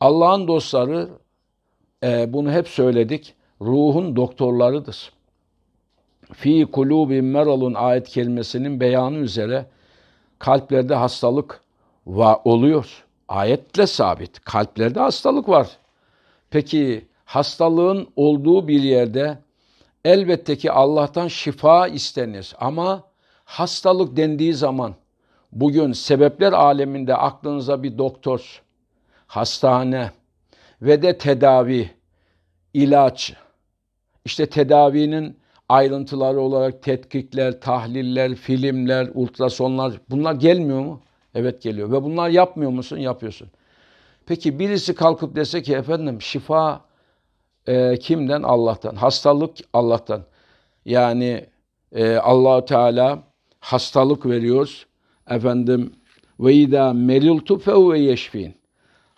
Allah'ın dostları e, bunu hep söyledik. Ruhun doktorlarıdır. Fi kulubin meralun ayet kelimesinin beyanı üzere kalplerde hastalık va oluyor. Ayetle sabit. Kalplerde hastalık var. Peki hastalığın olduğu bir yerde elbette ki Allah'tan şifa istenir. Ama hastalık dendiği zaman bugün sebepler aleminde aklınıza bir doktor, hastane ve de tedavi, ilaç, işte tedavinin ayrıntıları olarak tetkikler, tahliller, filmler, ultrasonlar bunlar gelmiyor mu? Evet geliyor. Ve bunlar yapmıyor musun? Yapıyorsun. Peki birisi kalkıp dese ki efendim şifa e, kimden? Allah'tan. Hastalık Allah'tan. Yani e, Allahu Teala hastalık veriyor. Efendim ve idâ meriltu fehuve yeşfin.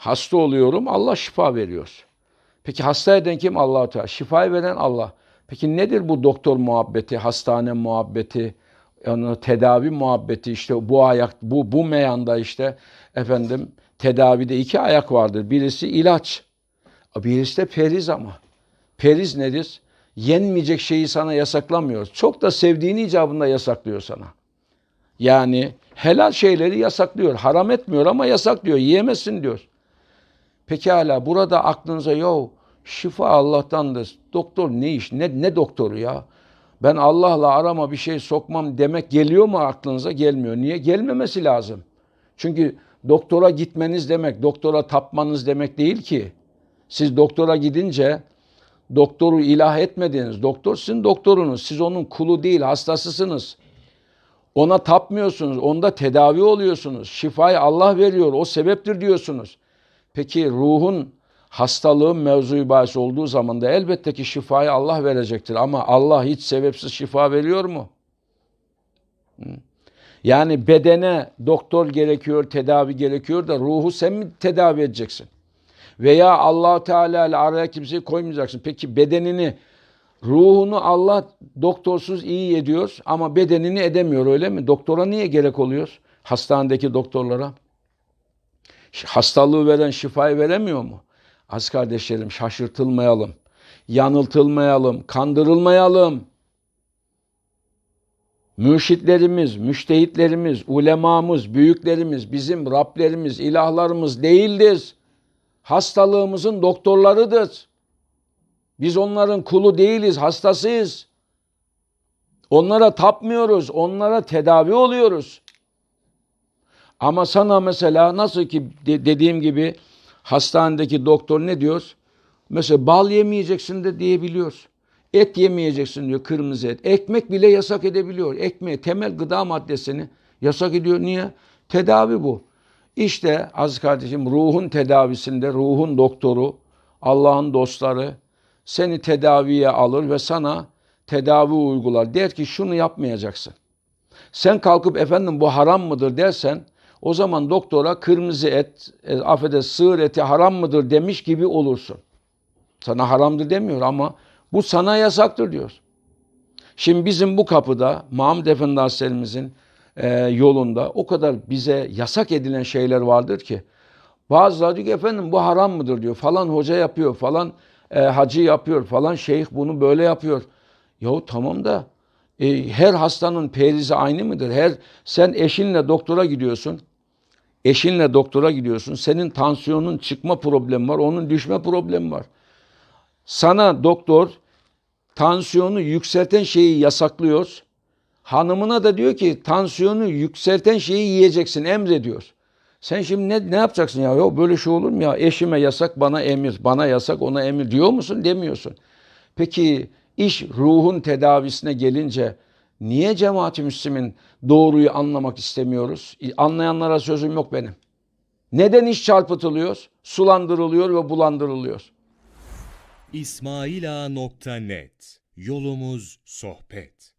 Hasta oluyorum Allah şifa veriyor. Peki hasta eden kim? Allahu Teala. Şifayı veren Allah. Peki nedir bu doktor muhabbeti, hastane muhabbeti, yani tedavi muhabbeti işte bu ayak bu bu meyanda işte efendim tedavide iki ayak vardır. Birisi ilaç. Birisi de periz ama. Periz nedir? Yenmeyecek şeyi sana yasaklamıyor. Çok da sevdiğini icabında yasaklıyor sana. Yani helal şeyleri yasaklıyor. Haram etmiyor ama yasaklıyor. Yiyemezsin diyor. Pekala burada aklınıza yok şifa Allah'tandır. Doktor ne iş? Ne, ne doktoru ya? Ben Allah'la arama bir şey sokmam demek geliyor mu aklınıza? Gelmiyor. Niye? Gelmemesi lazım. Çünkü doktora gitmeniz demek, doktora tapmanız demek değil ki. Siz doktora gidince doktoru ilah etmediniz. Doktor sizin doktorunuz. Siz onun kulu değil, hastasısınız. Ona tapmıyorsunuz. Onda tedavi oluyorsunuz. Şifayı Allah veriyor. O sebeptir diyorsunuz. Peki ruhun hastalığın mevzuyu bahis olduğu zaman da elbette ki şifayı Allah verecektir. Ama Allah hiç sebepsiz şifa veriyor mu? Yani bedene doktor gerekiyor, tedavi gerekiyor da ruhu sen mi tedavi edeceksin? Veya allah Teala ile araya kimseyi koymayacaksın. Peki bedenini, ruhunu Allah doktorsuz iyi ediyor ama bedenini edemiyor öyle mi? Doktora niye gerek oluyor? Hastanedeki doktorlara. Hastalığı veren şifayı veremiyor mu? Az kardeşlerim şaşırtılmayalım, yanıltılmayalım, kandırılmayalım. Mürşitlerimiz, müştehitlerimiz, ulemamız, büyüklerimiz, bizim Rablerimiz, ilahlarımız değildir. Hastalığımızın doktorlarıdır. Biz onların kulu değiliz, hastasıyız. Onlara tapmıyoruz, onlara tedavi oluyoruz. Ama sana mesela nasıl ki dediğim gibi hastanedeki doktor ne diyor? Mesela bal yemeyeceksin de diyebiliyor. Et yemeyeceksin diyor kırmızı et. Ekmek bile yasak edebiliyor. Ekmeği temel gıda maddesini yasak ediyor. Niye? Tedavi bu. İşte az kardeşim ruhun tedavisinde ruhun doktoru Allah'ın dostları seni tedaviye alır ve sana tedavi uygular. Der ki şunu yapmayacaksın. Sen kalkıp efendim bu haram mıdır dersen o zaman doktora kırmızı et, e, affede sığır eti haram mıdır demiş gibi olursun. Sana haramdır demiyor ama bu sana yasaktır diyor. Şimdi bizim bu kapıda Mahmud Efendi Hazretlerimizin e, yolunda o kadar bize yasak edilen şeyler vardır ki bazıları diyor ki efendim bu haram mıdır diyor. Falan hoca yapıyor, falan e, hacı yapıyor, falan şeyh bunu böyle yapıyor. Yahu tamam da e, her hastanın perizi aynı mıdır? Her sen eşinle doktora gidiyorsun. Eşinle doktora gidiyorsun. Senin tansiyonun çıkma problemi var, onun düşme problemi var. Sana doktor tansiyonu yükselten şeyi yasaklıyor. Hanımına da diyor ki tansiyonu yükselten şeyi yiyeceksin emrediyor. Sen şimdi ne, ne yapacaksın ya? Yok böyle şey olur mu ya? Eşime yasak bana emir, bana yasak ona emir diyor musun? Demiyorsun. Peki iş ruhun tedavisine gelince niye cemaat-i Müslümin doğruyu anlamak istemiyoruz? Anlayanlara sözüm yok benim. Neden iş çarpıtılıyor, sulandırılıyor ve bulandırılıyor? İsmailağa.net Yolumuz sohbet.